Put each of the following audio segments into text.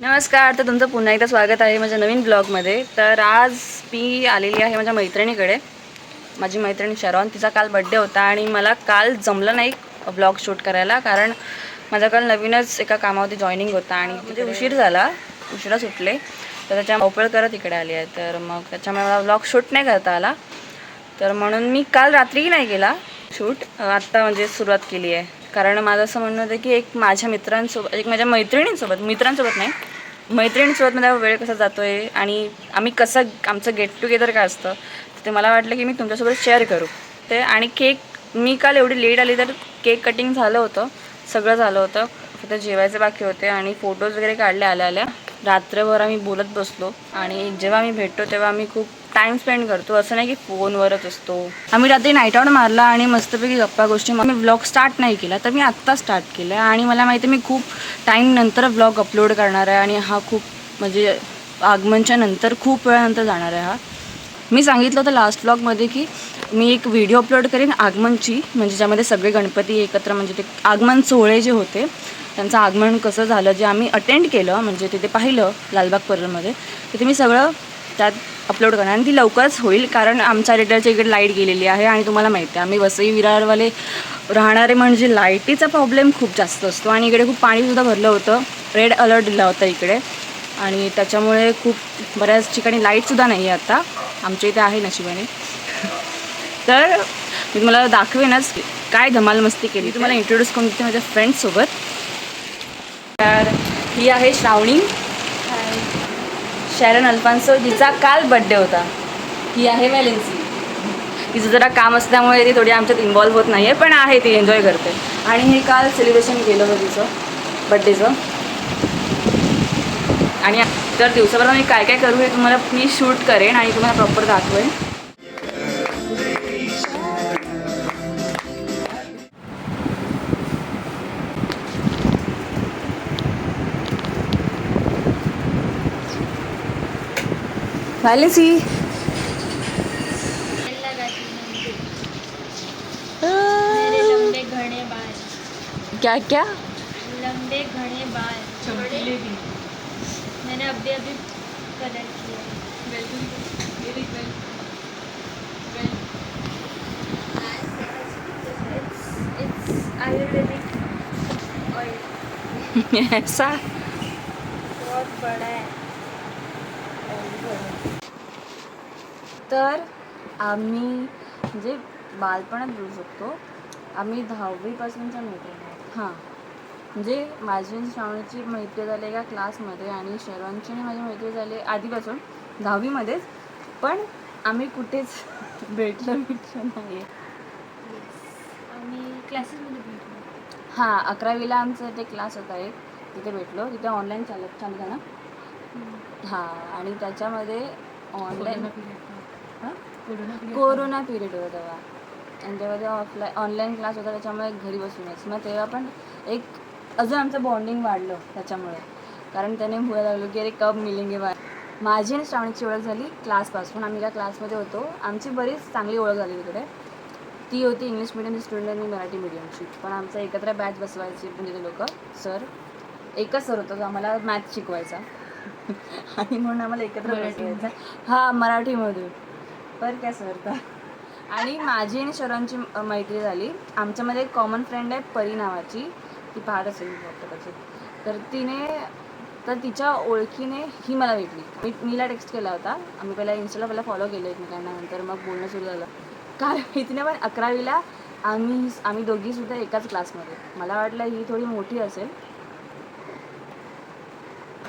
नमस्कार तर तुमचं पुन्हा एकदा स्वागत आहे माझ्या नवीन ब्लॉगमध्ये. तर आज मी आलेली आहे माझ्या मैत्रिणीकडे. माझी मैत्रीण शरॉन तिचा काल बड्डे होता आणि मला काल जमलं नाही ब्लॉग शूट करायला कारण माझा काल नवीनच एका कामावरती जॉईनिंग होता आणि म्हणजे उशीर झाला उशिरा सुटले. तर त्याच्या धावपळ करत इकडे आली आहे. तर मग त्याच्यामुळे मला ब्लॉग शूट नाही करता आला. तर म्हणून मी काल रात्रीही नाही गेला शूट. आत्ता म्हणजे सुरुवात केली आहे. कारण माझं असं म्हणणं होतं की एक माझ्या मित्रांसोबत एक माझ्या मैत्रिणींसोबत मित्रांसोबत नाही मैत्रिणींसोबत माझा वेळ कसा जातो आहे आणि आम्ही कसं आमचं गेट टुगेदर काय असतं तर ते मला वाटलं की मी तुमच्यासोबत शेअर करू. ते आणि केक मी काल एवढी लेट आली तर केक कटिंग झालं होतं सगळं झालं होतं. फक्त जेवायचे बाकी होते आणि फोटोज वगैरे काढले आल्या आल्या. रात्रभर आम्ही बोलत बसलो आणि जेव्हा आम्ही भेटतो तेव्हा आम्ही खूप टाईम स्पेंड करतो. असं नाही की फोनवरच असतो. आम्ही रात्री नाईट आऊट मारला आणि मस्तपैकी गप्पा गोष्टी मी व्लॉग स्टार्ट नाही केला तर मी आत्ता स्टार्ट केला आणि मला माहिती आहे मी खूप टाईम नंतर व्लॉग अपलोड करणार आहे. आणि हा खूप म्हणजे आगमनच्या नंतर खूप वेळानंतर जाणार आहे हा. मी सांगितलं होतं लास्ट व्लॉगमध्ये की मी एक व्हिडिओ अपलोड करेन आगमनची. म्हणजे ज्यामध्ये सगळे गणपती एकत्र म्हणजे ते आगमन सोहळे जे होते त्यांचं आगमन कसं झालं जे आम्ही अटेंड केलं म्हणजे तिथे पाहिलं लालबाग परळमध्ये तिथे मी सगळं त्यात अपलोड करणार आणि ती लवकरच होईल कारण आमच्या रेटरच्या इकडे लाइट गेलेली आहे आणि तुम्हाला माहिती आहे आम्ही वसई विरारवाले राहणारे म्हणजे लाईटीचा प्रॉब्लेम खूप जास्त असतो. आणि इकडे खूप पाणीसुद्धा भरलं होतं रेड अलर्ट दिला होता इकडे. आणि त्याच्यामुळे खूप बऱ्याच ठिकाणी लाईटसुद्धा नाही आहे आता. आमच्या इथे आहे नशिबाने. तर मी तुम्हाला दाखवेनच काय धमाल मस्ती केली. तुम्हाला इंट्रोड्यूस करून देते माझ्या फ्रेंड्ससोबत तर ही आहे श्रावणी. शॅरन अल्फान्सो जिचा काल बड्डे होता. ही आहे वॅलेन्सी तिचं जरा काम असल्यामुळे ती थोडी आमच्यात इन्वॉल्व्ह होत नाही आहे पण आहे ती एन्जॉय करते. आणि हे काल सेलिब्रेशन केलं होतं तिचं बड्डेचं आणि तर दिवसाभरात मी काय काय करू हे तुम्हाला मी शूट करेन आणि तुम्हाला प्रॉपर दाखवेन. वॅलेन्सी मेरे लंबे घने बाल। क्या क्या? लंबे घने बाल। मैंने अभी अभी कलर किया। आयुर्वेदिक ऑयल ऐसा? बहुत बड़ा है। तर आम्ही म्हणजे बालपणात बोलू शकतो आम्ही दहावीपासूनच्या मैत्रिणी आहोत. हां. म्हणजे माझी आणि श्रावणीची मैत्री झाली एका क्लासमध्ये आणि शरवांची आणि माझी मैत्री झाली आधीपासून दहावीमध्येच. पण आम्ही कुठेच भेटलो भेटलो नाही आम्ही क्लासेसमध्ये भेटलो. हां अकरावीला आमचा ते क्लास होता एक. तिथे भेटलो. तिथे ऑनलाईन चालत चालत आहे ना हां आणि त्याच्यामध्ये ऑनलाईन कोरोना पिरियड होता तेव्हा. आणि तेव्हा तेव्हा ऑफलाईन ऑनलाईन क्लास होता त्याच्यामुळे घरी बसूनच मग तेव्हा पण एक अजून आमचं बॉन्डिंग वाढलं त्याच्यामुळे. कारण त्याने बोलायला लागलो की अरे कब मिलेंगे बा. माझी आणि श्रावणीची ओळख झाली क्लासपासून. आम्ही त्या क्लासमध्ये होतो. आमची बरीच चांगली ओळख झाली तिकडे. ती होती इंग्लिश मिडियमची स्टुडंट आणि मराठी मिडियमची पण आमचा एकत्र बॅच बसवायचे म्हणजे ते लोक सर एकच सर होता जो आम्हाला मॅथ शिकवायचा. आणि म्हणून आम्हाला एकत्र बसवायचा. हां मराठीमधून. पर काय सर तर आणि माझी आणि शरणची मैत्री झाली. आमच्यामध्ये एक कॉमन फ्रेंड आहे परी नावाची. ती पाहत असेल कदाचित तर तिने तर तिच्या ओळखीने ही मला भेटली. मी मीला टेक्स्ट केला होता. आम्ही पहिला इन्स्टाला पहिला फॉलो केलं एकमेकांना. नंतर मग बोलणं सुरू झालं. काय तिने पण अकरावीला आम्ही आम्ही दोघीसुद्धा एकाच क्लासमध्ये मला वाटलं ही थोडी मोठी असेल.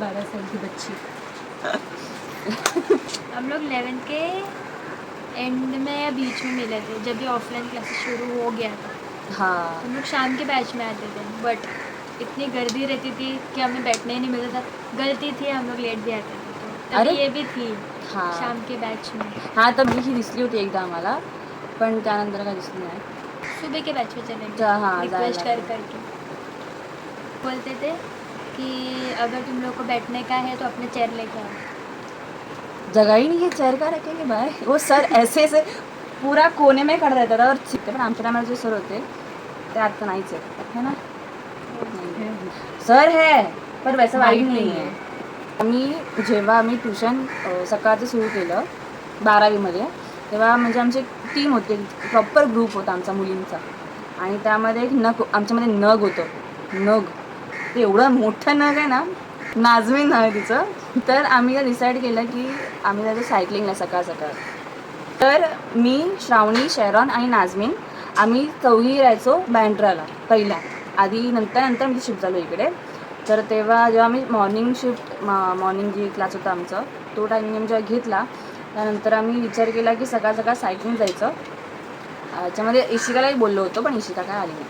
बारा की बच्ची. हम लोग इलेवेंथ के एंड में या बीच में मिले थे जब ये ऑफलाइन क्लासेस शुरू हो गया था। हाँ। हम लोग शाम के बैच में आते थे बट इतनी गर्दी रहती थी कि हमें बैठने ही नहीं मिलता था। गलती थी हम लोग लेट भी आते थे तो अरे! ये भी थी हाँ। शाम के बैच में। हाँ तर मी ही दिसली होती एकदा आम्हाला पण त्यानंतर काय दिसली नाही सुबह के बैच में चले हाँ, रिक्वेस्ट कर करके बोलते थे कि अगर तुम लोग को बैठने का है तो अपने चेयर लेके आओ। जगह ही नहीं है चेयर का रखेंगे भाई वो सर ऐसे ऐसे पूरा कोने में खड़ा रहता था और सीखते पण आमच्या टायमाला जे सर होते ते आता नाहीच आहेत है ना? सर है पर वैसा वाईट नाही नाही आहे आम्ही जेव्हा आम्ही ट्युशन सकाळचं सुरू केलं बारावीमध्ये तेव्हा म्हणजे आमची एक टीम होती प्रॉपर ग्रुप होता आमचा मुलींचा. आणि त्यामध्ये एक नग आमच्यामध्ये नग होतं. नग. ते एवढं मोठं नग आहे ना नाजमीन नाव आहे तिचं. तर आम्ही डिसाईड केलं की आम्ही जायचं सायकलिंगला सकाळ सकाळ. तर मी श्रावणी शेरॉन आणि नाजमीन आम्ही चौघी राहायचो बँड्राला पहिला आधी नंतर नंतर मी शिफ्ट झालो इकडे. तर तेव्हा जेव्हा आम्ही मॉर्निंग शिफ्ट मॉर्निंग जी क्लास होता आमचं तो टायमिंग जेव्हा घेतला त्यानंतर आम्ही विचार केला की सकाळ सकाळ सायकलिंग जायचं. याच्यामध्ये इशिकालाही बोललो होतो पण इशिका काय आली नाही.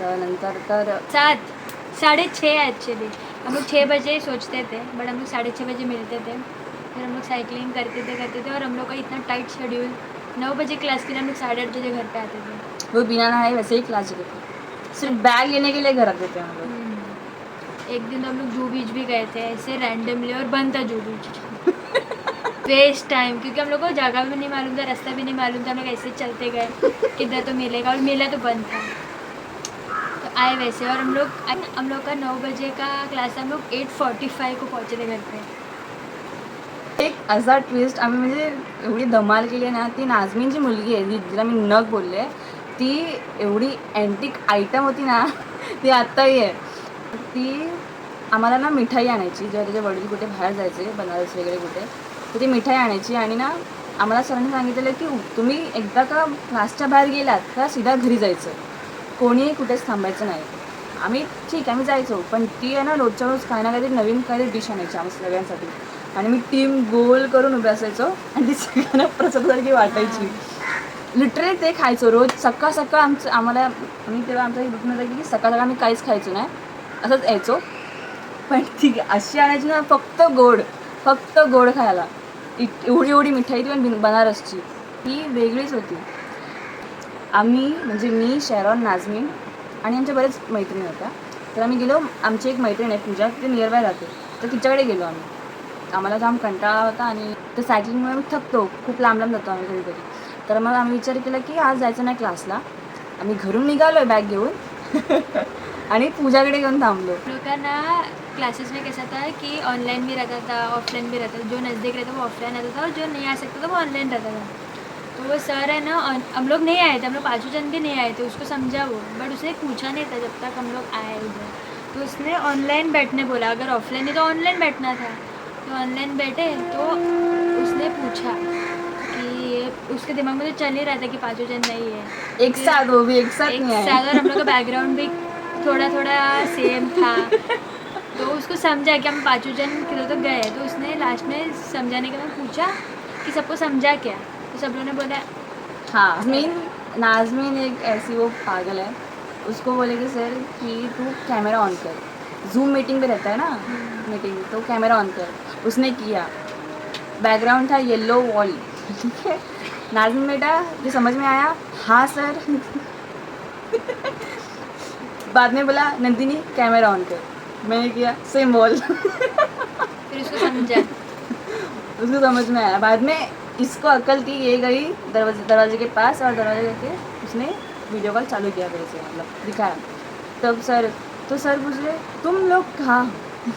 तर नंतर तर सात साडेछे ॲक्च्युली हम लोग छः बजे ही सोचते थे बट हम लोग साढ़े छः बजे मिलते थे। फिर हम लोग साइकिलिंग करते थे करते थे और हम लोग का इतना टाइट शेड्यूल नौ बजे क्लास के लिए हम लोग साढ़े आठ बजे घर पे आते थे। वो बिना नहाए वैसे ही क्लास देते सिर्फ़ बैग लेने के लिए घर रख देते हैं हम लोग। हम्म। एक दिन तो हम लोग जू बीच भी गए थे ऐसे रैंडमली और बंद था जू बीच। वेस्ट टाइम क्योंकि हम लोग को जगह भी नहीं मालूम था रास्ता भी नहीं मालूम था हम लोग ऐसे चलते गए किधर तो मिलेगा और मिला तो बंद था। आए वैसे और हम लोग हम लोग का नौ बजे का क्लास हम लोग एट फोर्टी फाइव को पहुँचे थे घर पे। एक असा ट्विस्ट आम्ही म्हणजे एवढी धमाल केली आहे ना ती नाझमीन जी मुलगी आहे जी जिला मी नग बोलले ती एवढी अँटिक आयटम होती ना ती आत्ताही आहे. ती आम्हाला ना मिठाई आणायची जेव्हा त्याचे वडील कुठे बाहेर जायचे बनारस वगैरे कुठे तर ती मिठाई आणायची आणि ना आम्हाला सरांनी सांगितलेलं की तुम्ही एकदा का क्लासच्या बाहेर गेलात का सीधा घरी जायचं? कोणीही कुठेच थांबायचं नाही. आम्ही ठीक आहे आम्ही जायचो पण ती आहे ना रोजच्या रोज काही ना काहीतरी नवीन काहीतरी डिश आणायची आम्ही सगळ्यांसाठी. आणि मी टीम गोल करून उभे असायचो आणि ती सगळ्यांना प्रसादासारखी वाटायची. लिटरली ते खायचो रोज सकाळ सकाळ आमचं आम्हाला आम्ही तेव्हा आमचं एक रुटीन होतं की सकाळ सकाळ आम्ही काहीच खायचो नाही असंच यायचो. पण ती अशी आणायची ना फक्त गोड फक्त गोड खायला. इत- एवढी एवढी मिठाई ती पण बनारसची. ती वेगळीच होती. आम्ही म्हणजे मी शेरॉन नाझमी आणि आमच्या बरेच मैत्रिणी होत्या. तर आम्ही गेलो आमची एक मैत्रीण आहे पूजा ती नियर बाय राहते. तर तिच्याकडे गेलो आम्ही. आम्हाला जाम कंटाळा होता आणि तर सायकलिंगमुळे आम्ही थकतो. खूप लांब लांब जातो आम्ही कधी कधी तर मग आम्ही विचार केला की आज जायचं नाही क्लासला आम्ही घरून निघालो आहे बॅग घेऊन. आणि पूजाकडे घेऊन थांबलो. लोकांना क्लासेस में कैसा था कि ऑनलाइन भी रहता था ऑफलाइन भी रहता था जो नज़दीक रहता था वो ऑफलाइन रहता. था और जो नहीं आ सकता था वो ऑनलाइन रहता. था तो वो सर है ना हम लोग नहीं आए थे हम लोग पाँचों जन भी नहीं आए थे उसको समझा वो बट उसने पूछा नहीं था जब तक हम लोग आए उधर तो उसने ऑनलाइन बैठने बोला अगर ऑफलाइन नहीं तो ऑनलाइन बैठना था। तो ऑनलाइन बैठे तो उसने पूछा कि ये उसके दिमाग में तो चल ही रहा था कि पाँचों जन नहीं है। एक साथ वो भी एक साथ एक नहीं साथ और हम लोग का बैकग्राउंड भी थोड़ा थोड़ा सेम था। तो उसको समझा कि हम पाँचों जन किधर तो गए तो उसने लास्ट में समझाने के बाद पूछा कि सबको समझा क्या? सब लोगों ने बोला हाँ। मीन नाजमीन एक ऐसी वो पागल है। उसको बोले कि सर कि तू कैमरा ऑन कर। जूम मीटिंग पे रहता है ना मीटिंग तो कैमरा ऑन कर। उसने किया। बैकग्राउंड था येलो वॉल ठीक है? नाजमीन बेटा ये समझ में आया? हाँ सर। बाद में बोला नंदिनी कैमरा ऑन कर। मैंने किया सेम वॉल फिर उसको समझा। उसको समझ में आया। बाद में इसको अकल थी ये गई दरवाजे दरवाजे के पास और दरवाजे के उसने वीडियो कॉल चालू किया मेरे से मतलब दिखाया। तब सर तो सर पूछ रहे तुम लोग कहाँ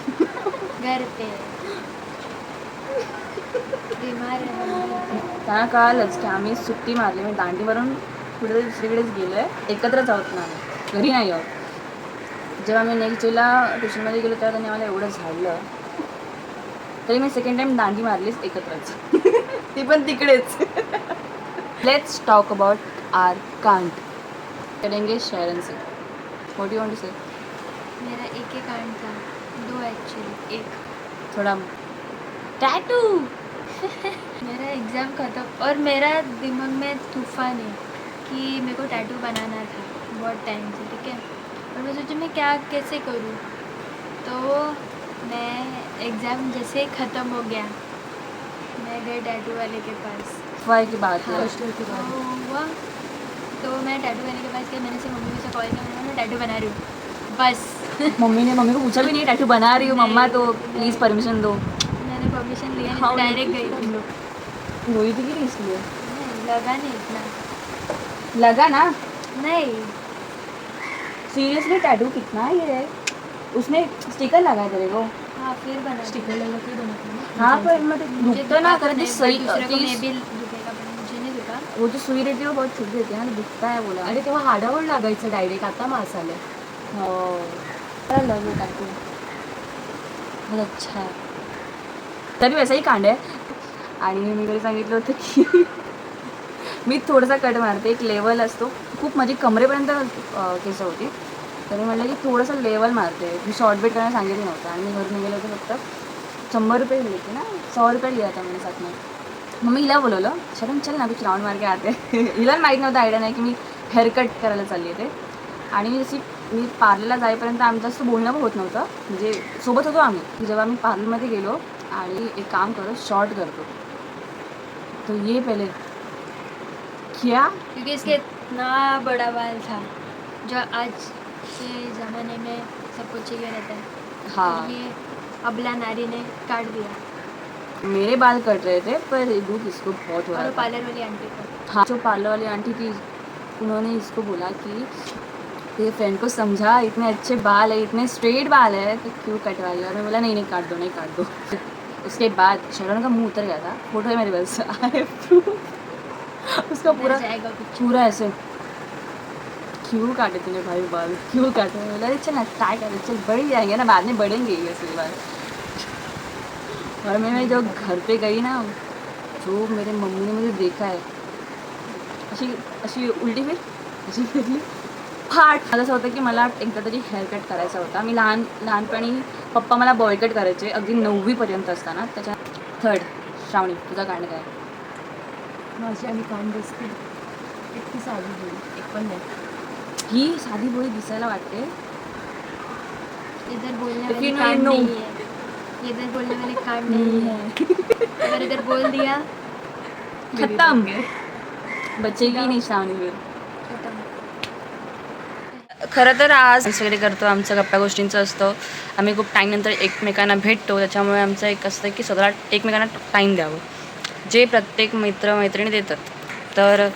घर पे। बीमार है. त्यांना कळालंच की आम्ही सुट्टी मारली मी दांडीवरून कुठेतरी दुसरीकडेच गेलो आहे एकत्रच आहोत ना आम्ही घरी नाही आहोत। जेव्हा मी नेक्स्ट डेला ट्युशनमध्ये गेलो तेव्हा त्यांनी आम्हाला एवढं झाडलं तरी मी सेकंड टाइम दांडी मारलीच एकत्रच. ती पण तिकडेच. लेट्स टॉक अबाउट आर कांट करेंगे शेरन से. What you want to say मेरा एक एक कांड था. दो एक्चुअली एक. थोड़ा टैटू मेरा एग्ज़ाम खत्म और मेरा दिमाग में तूफ़ान है कि मेरे को टैटू बनाना था बहुत टाइम से ठीक है? और मैं सोची मैं क्या कैसे करूँ? तो मैं एग्ज़ाम जैसे ही ख़त्म हो गया मैं गई टैटू वाले के पास। फाय की बात हाँ, है। तो हुआ। तो मैं टैटू वाले के पास गया मैंने से मम्मी से कॉल किया मैंने टैटू बना रही हूँ। बस। मम्मी ने मम्मी को पूछा भी नहीं टैटू बना रही हूँ मम्मा तो प्लीज़ परमिशन दो। मैंने परमिशन लिया हाँ, डायरेक्ट गई हम लोग हुई थी कि नहीं इसलिए? नहीं लगा नहीं इतना। लगा ना? नहीं। सीरियसली टैटू कितना है ये? उसने स्टिकर लगाया तेरे को? हाँ हाँ पर ते दुखतं ना कारण ती सही दूसरे को ती मे भी दुखेगा पण मुझे नहीं दुखा वो जो सुई रहती है वो बहुत छोटी है ना दुखता है बोला. आणि तेव्हा हाडावर लागायचं डायरेक्ट आता मास आले हो लव काकू बहुत अच्छा. तरी वैसा ही कांड आहे. आणि मी घरी सांगितलं होतं की मी थोडासा कट मारते. एक लेवल असतो. खूप माझी कमरेपर्यंत अं, केस होती. तर मी म्हटलं की थोडंसं लेवल मारते. मी शॉर्ट बेट करायला सांगितलं नव्हतं आणि मी घरून गेले होते फक्त शंभर रुपये दिले होते ना? सौ रुपये लिहा होता म्हणजे साथ मग मी हिला बोलवलं शरण चल ना कुछ राऊंड मार के आते हिला माहीत नव्हतं आयडिया नाही की मी हेअर कट करायला चालली आहे ते. आणि मी जशी मी पार्लरला जाईपर्यंत आमचं जास्त बोलणं पण होत नव्हतं. म्हणजे सोबत होतो आम्ही. जेव्हा आम्ही पार्लरमध्ये गेलो आणि एक काम करो शॉर्ट करतो. तो ये पहिले. क्या क्योंकि इसके इतना बड़ा बाल था जो आज के ज़माने में सबको चाहिए रहता है? हाँ। ये अबला नारी ने काट दिया। मेरे बाल कट रहे थे पर दुख इसको बहुत हो रहा था पार्लर वाली आंटी को। हाँ जो पार्लर वाली आंटी थी उन्होंने इसको बोला कि तेरे फ्रेंड को समझा इतने अच्छे बाल है इतने स्ट्रेट बाल है तो क्यों कटवा लिया? और मैं बोला नहीं नहीं काट दो नहीं काट दो। उसके बाद शरण का मुँह उतर गया था फ़ोटो है मेरे पास आई उसका पूरा पूरा ऐसे क्यों काटे तूने भाई बाल? क्यों काटे बोला अरे चल ना ट्राई कर चल बढ़ ही जाएंगे ना बाद में बढ़ेंगे ही ऐसे बात. और मैं मैं जो घर पे गई ना जो मेरे मम्मी ने मुझे देखा है अशी अशी उलटी फिर अशी फिरली फाट। मला असं होतं की मला एकदा तरी हेअर कट करायचा होता. मी लहान लहानपणी पप्पा मला बॉय कट करायचे अगदी नववीपर्यंत असताना. त्याच्या थर्ड श्रावणी तुझा गाणं काय? माझी आम्ही काम बसते इतकी साधी एक पण नाही. ही साधी बोळी दिसायला वाटते. इधर बोलने If वाली you know, कान you know. नहीं है इधर बोलने वाले कान नहीं है अगर इधर बोल दिया. खत्म. बचेगी नाही श्रावणी फिर खत्म. खरं तर आज सगळे करतो आमचं गप्पा गोष्टींचं असतं. आम्ही खूप टाईमनंतर एकमेकांना भेटतो त्याच्यामुळे आमचं एक असतं की स्वतःला एकमेकांना टाईम द्यावं. जे प्रत्येक मित्र मैत्रिणी देतात. तर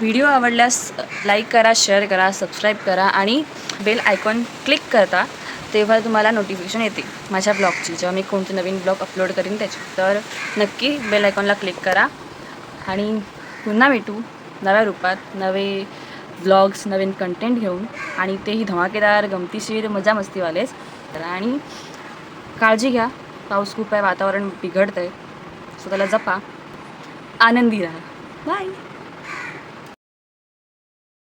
व्हिडिओ आवडल्यास लाईक करा शेअर करा सबस्क्राईब करा आणि बेल आयकॉन क्लिक करता तेव्हा तुम्हाला नोटिफिकेशन येते माझ्या ब्लॉगची. जेव्हा मी कोणते नवीन ब्लॉग अपलोड करीन त्याची. तर नक्की बेल आयकॉनला क्लिक करा आणि पुन्हा भेटू नव्या रूपात नवे व्लॉग्स नवीन कंटेंट घेऊन आणि तेही धमाकेदार गमतीशीर मजा मस्तीवालेच तर आणि काळजी घ्या पाऊस खूप आहे वातावरण बिघडतं आहे स्वतःला जपा आनंदी राहा. बाय